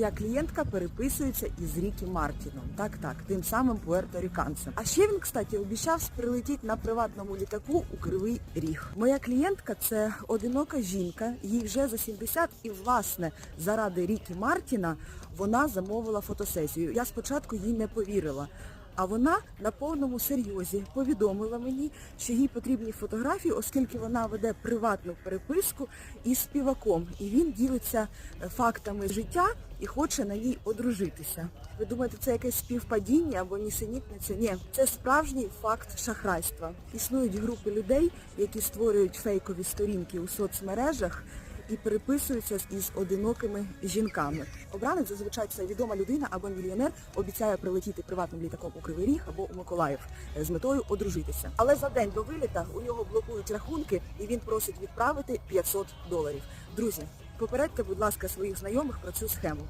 Я клієнтка переписується із Рікі Мартіном. Так, так, тим самим пуерторіканцем. А ще він, кстати, обіцяв прилетіти на приватному літаку у Кривий Ріг. Моя клієнтка це одинока жінка, їй вже за 70, і власне заради Рікі Мартіна вона замовила фотосесію. Я спочатку їй не повірила. А вона на повному серйозі повідомила мені, що їй потрібні фотографії, оскільки вона веде приватну переписку із співаком, і він ділиться е, фактами життя і хоче на ній одружитися. Ви думаєте, це якесь співпадіння або нісенітниця? Ні, це справжній факт шахрайства. Існують групи людей, які створюють фейкові сторінки у соцмережах і переписуються з- із одинокими жінками. Обранець зазвичай це відома людина або мільйонер обіцяє прилетіти приватним літаком у Кривий Ріг або у Миколаїв е, з метою одружитися. Але за день до виліта у нього блокують рахунки, і він просить відправити 500 доларів. Друзі, попередьте, будь ласка, своїх знайомих про цю схему.